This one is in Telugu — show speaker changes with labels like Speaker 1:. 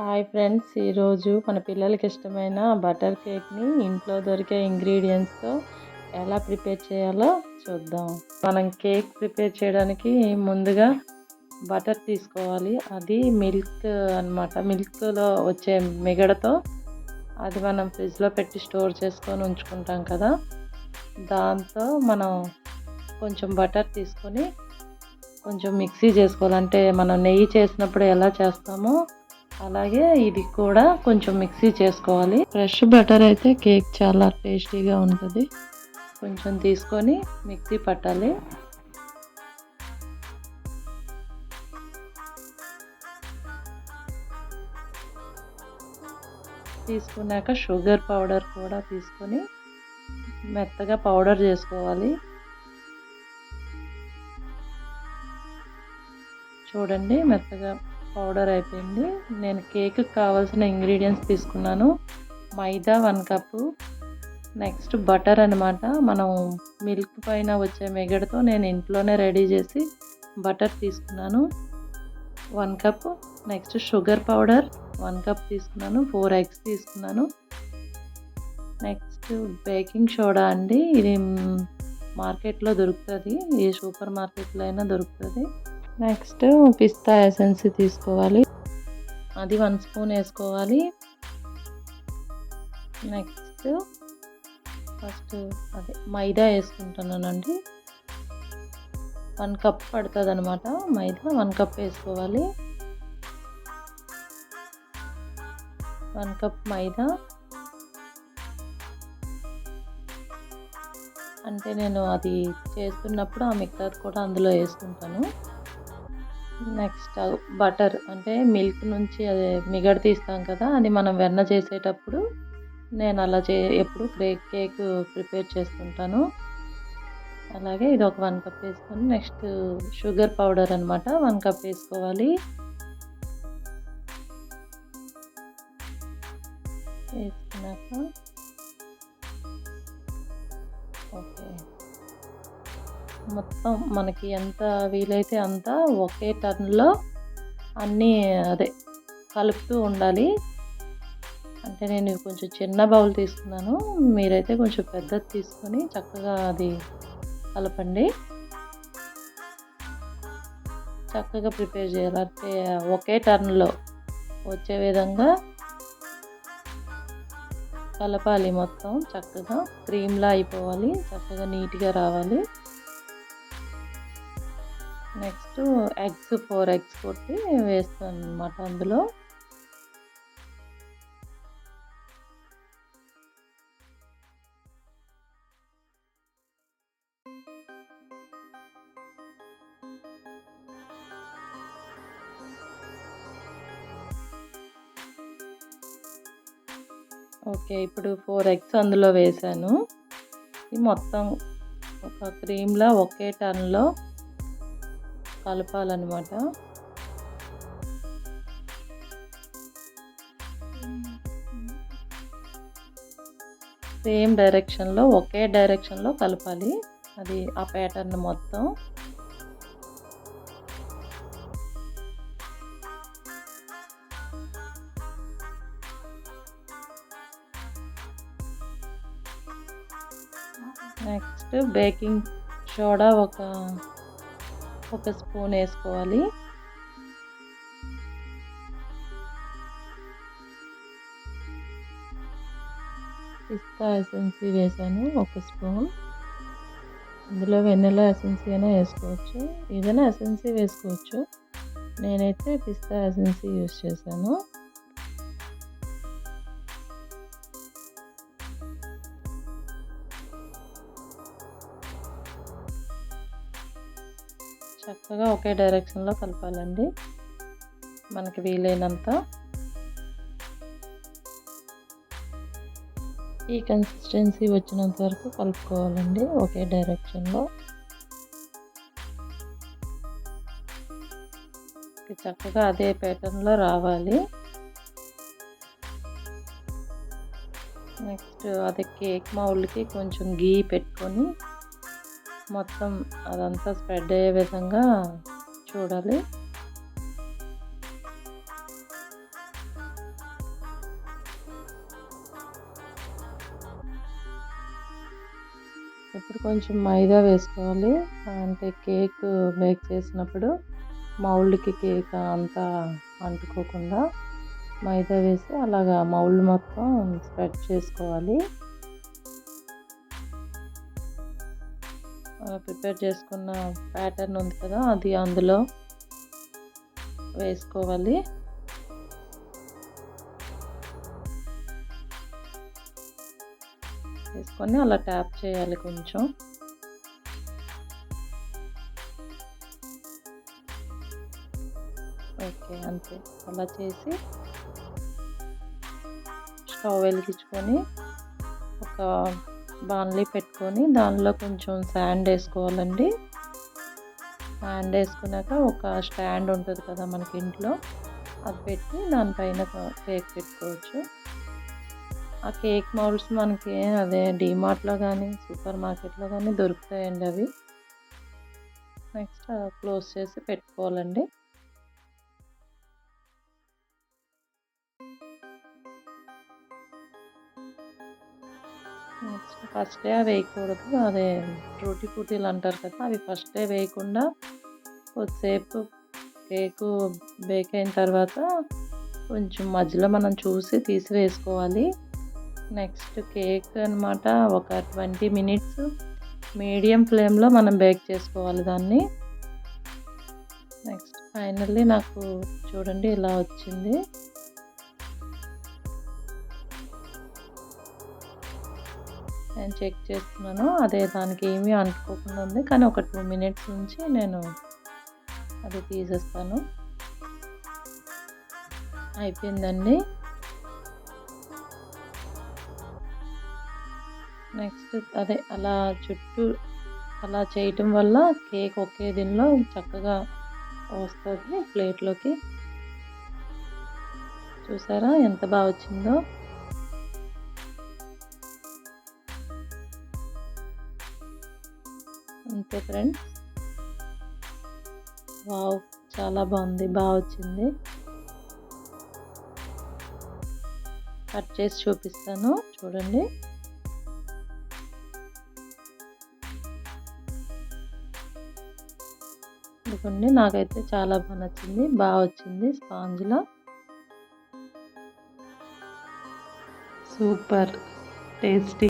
Speaker 1: హాయ్ ఫ్రెండ్స్ ఈరోజు మన పిల్లలకి ఇష్టమైన బటర్ కేక్ని ఇంట్లో దొరికే ఇంగ్రీడియంట్స్తో ఎలా ప్రిపేర్ చేయాలో చూద్దాం. మనం కేక్ ప్రిపేర్ చేయడానికి ముందుగా బటర్ తీసుకోవాలి. అది మిల్క్ అనమాట మిల్క్లో వచ్చే మిగడతో అది మనం ఫ్రిడ్జ్లో పెట్టి స్టోర్ చేసుకొని ఉంచుకుంటాం కదా. దాంతో మనం కొంచెం బటర్ తీసుకొని కొంచెం మిక్సీ చేసుకోవాలంటే మనం నెయ్యి చేసినప్పుడు ఎలా చేస్తామో అలాగే ఇది కూడా కొంచెం మిక్సీ చేసుకోవాలి. ఫ్రెష్ బటర్ అయితే కేక్ చాలా టేస్టీగా ఉంటుంది. కొంచెం తీసుకొని మిక్సీ పట్టాలి. తీసుకున్నాక షుగర్ పౌడర్ కూడా తీసుకొని మెత్తగా పౌడర్ చేసుకోవాలి. చూడండి మెత్తగా పౌడర్ అయిపోయింది. నేను కేక్ కావాల్సిన ఇంగ్రీడియంట్స్ తీసుకున్నాను. మైదా వన్ కప్పు. నెక్స్ట్ బటర్ అనమాట మనం మిల్క్ పైన వచ్చే మెగడతో నేను ఇంట్లోనే రెడీ చేసి బటర్ తీసుకున్నాను. One cup next sugar powder one cup తీసుకున్నాను. ఫోర్ ఎగ్స్ తీసుకున్నాను. నెక్స్ట్ బేకింగ్ సోడా అండి. ఇది మార్కెట్లో దొరుకుతుంది. ఏ సూపర్ మార్కెట్లో అయినా దొరుకుతుంది. నెక్స్ట్ పిస్తా ఎసెన్స్ తీసుకోవాలి. అది వన్ స్పూన్ వేసుకోవాలి. నెక్స్ట్ ఫస్ట్ అదే మైదా వేసుకుంటున్నానండి. వన్ కప్ పడుతుంది అనమాట మైదా వన్ కప్ వేసుకోవాలి. వన్ కప్ మైదా. అంటే నేను అది చేస్తున్నప్పుడు ఆ మిగతాది కూడా అందులో వేసుకుంటాను. నెక్స్ట్ బటర్ అంటే మిల్క్ నుంచి అది మిగడ తీస్తాం కదా అది మనం వెన్న చేసేటప్పుడు నేను అలా చే ఎప్పుడు క్రేక్ కేక్ ప్రిపేర్ చేసుకుంటాను అలాగే ఇది ఒక వన్ కప్ వేసుకొని నెక్స్ట్ షుగర్ పౌడర్ అనమాట వన్ కప్ వేసుకోవాలి. వేసుకున్నాక మొత్తం మనకి ఎంత వీలైతే అంత ఒకే టర్న్లో అన్నీ అదే కలుపుతూ ఉండాలి. అంటే నేను కొంచెం చిన్న బౌల్ తీసుకున్నాను. మీరైతే కొంచెం పెద్దది తీసుకొని చక్కగా అది కలపండి. చక్కగా ప్రిపేర్ చేయాలి. అంటే ఒకే టర్న్లో వచ్చే విధంగా కలపాలి మొత్తం. చక్కగా క్రీమ్లా అయిపోవాలి. చక్కగా నీట్గా రావాలి. నెక్స్ట్ ఎగ్స్ ఫోర్ ఎగ్స్ కొట్టి వేస్తాను అనమాట అందులో. ఓకే ఇప్పుడు ఫోర్ ఎగ్స్ అందులో వేసాను. ఇది మొత్తం ఒక క్రీమ్లా ఒకే టర్న్లో కలపాలన్నమాట. సేమ్ డైరెక్షన్లో ఒకే డైరెక్షన్లో కలపాలి. అది ఆ ప్యాటర్న్ మొత్తం. నెక్స్ట్ బేకింగ్ సోడా ఒక ఒక స్పూన్ వేసుకోవాలి. పిస్తా ఎసెన్సీ వేసాను ఒక స్పూన్. ఇందులో వెన్నెల ఎసెన్సీ అయినా వేసుకోవచ్చు. ఏదైనా ఎసెన్సీ వేసుకోవచ్చు. నేనైతే పిస్తా ఎసెన్సీ యూస్ చేశాను. చక్కగా ఒకే డైరెక్షన్లో కలపాలండి. మనకి వీలైనంత. ఈ కన్సిస్టెన్సీ వచ్చినంత వరకు కలుపుకోవాలండి ఒకే డైరెక్షన్లో. చక్కగా అదే ప్యాటర్న్లో రావాలి. నెక్స్ట్ అదే కేక్ మౌల్డ్కి కొంచెం గీ పెట్టుకొని మొత్తం అదంతా స్ప్రెడ్ అయ్యే విధంగా చూడాలి. ఇప్పుడు కొంచెం మైదా వేసుకోవాలి. అంటే కేక్ బేక్ చేసినప్పుడు మౌల్డ్కి కేక్ అంతా అంటుకోకుండా మైదా వేసి అలాగా మౌల్డ్ మొత్తం స్ప్రెడ్ చేసుకోవాలి. ప్రిపేర్ చేసుకున్న ప్యాటర్న్ ఉంది కదా అది అందులో వేసుకోవాలి. వేసుకొని అలా ట్యాప్ చేయాలి కొంచెం. ఓకే అంతే. అలా చేసి స్టవ్ వెలిగించుకొని ఒక బాన్లీ పెట్టుకొని దానిలో కొంచెం శాండ్ వేసుకోవాలండి. శాండ్ వేసుకున్నాక ఒక స్టాండ్ ఉంటుంది కదా మనకి ఇంట్లో అది పెట్టి దానిపైన కేక్ పెట్టుకోవచ్చు. ఆ కేక్ మౌల్డ్స్ మనకి అదే డీమార్ట్లో కానీ సూపర్ మార్కెట్లో కానీ దొరుకుతాయండి అవి. నెక్స్ట్ క్లోజ్ చేసి పెట్టుకోవాలండి. ఫస్ట్ డే వేయకూడదు. అదే రోటి పూటీలు అంటారు కదా అవి ఫస్ట్ డే వేయకుండా కొద్దిసేపు కేకు బేక్ అయిన తర్వాత కొంచెం మధ్యలో మనం చూసి తీసి వేసుకోవాలి. నెక్స్ట్ కేక్ అనమాట ఒక ట్వంటీ మినిట్స్ మీడియం ఫ్లేమ్లో మనం బేక్ చేసుకోవాలి దాన్ని. నెక్స్ట్ ఫైనల్లీ నాకు చూడండి ఇలా వచ్చింది. నేను చెక్ చేస్తున్నాను. అదే దానికి ఏమీ అంటుకోకుండా ఉంది. కానీ ఒక టూ మినిట్స్ నుంచి నేను అది తీసేస్తాను. అయిపోయిందండి. నెక్స్ట్ అదే అలా చుట్టూ అలా చేయటం వల్ల కేక్ ఒకే దీనిలో చక్కగా వస్తుంది ప్లేట్లోకి. చూసారా ఎంత బాగా వచ్చిందో? అంతే ఫ్రెండ్స్ వావ్ చాలా బాగుంది. బాగా వచ్చింది. కట్ చేసి చూపిస్తాను. చూడండి. ఇదిగోండి నాకైతే చాలా బాగా నచ్చింది. బాగా వచ్చింది స్పాంజ్లో. సూపర్. టేస్టీ.